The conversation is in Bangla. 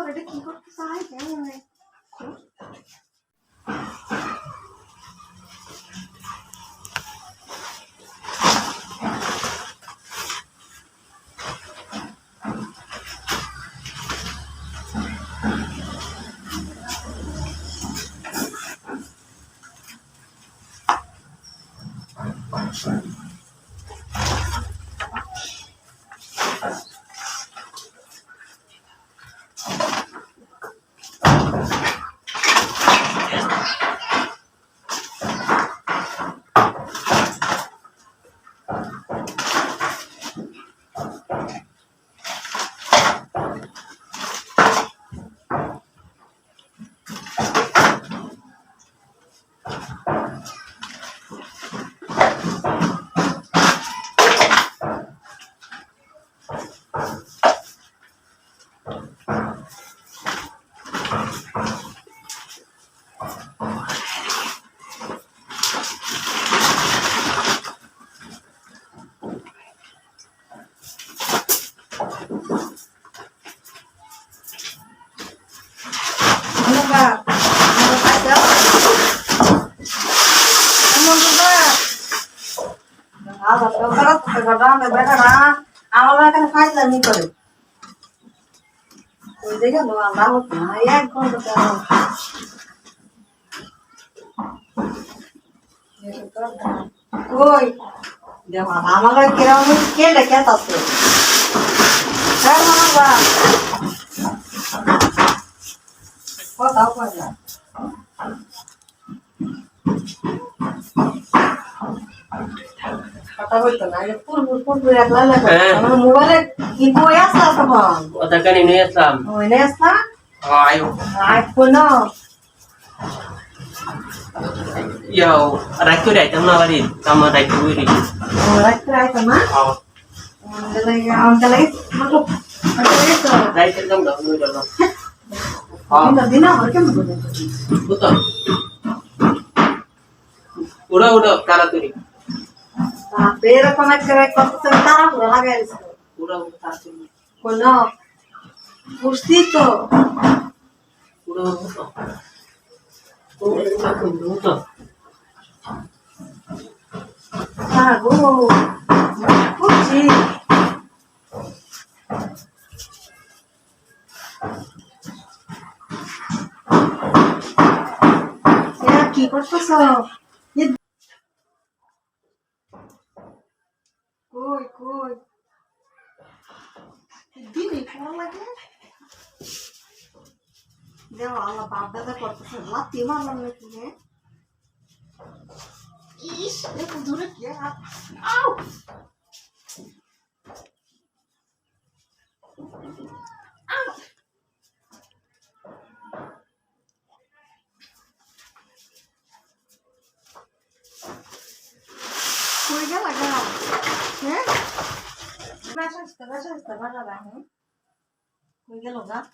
Eller det kan godt for seg. আমার কাছে ফাইজলামি করে ওই দেখে আমরা কিরম কে ডেকে আছে হ্যাঁ বাবা কথা না কথা বলতো না পুরপুর পুরপুর একলা লাগে। আমার মোবাইলে কি বই আছে তখন? ওটা কানি নিয়ে আসলাম ওই নে আসা আয়ো আইফোন ইয়াও রাখতে রাইতাম না বাড়ি আমার রাখতে বুড়ি রাখতে রাখতো না আমাদের লাগে আমাদের লাগে আমাদের তো রাইতে দাম দাও নুই দাও দিন দিন আমার কেমন বলে বুতো উড়া উড়া এরকম একটা করতে তারা পুরো লাগাই Pura gustazo. Pues no. Gustito. Puro gusto. Puro gusto. করতেছ এ- কই কই দিদি ভালো লাগে দেও আল্লাহ বাপ দাদা করতেছে লাত্তি মারলাম নাকি হ্যাঁ ইস একটু দূরে কি আর আউ আউ কই গেল গা হ্যাঁ বাসা আসতে বাসা আসতে বাসা 我给弄上。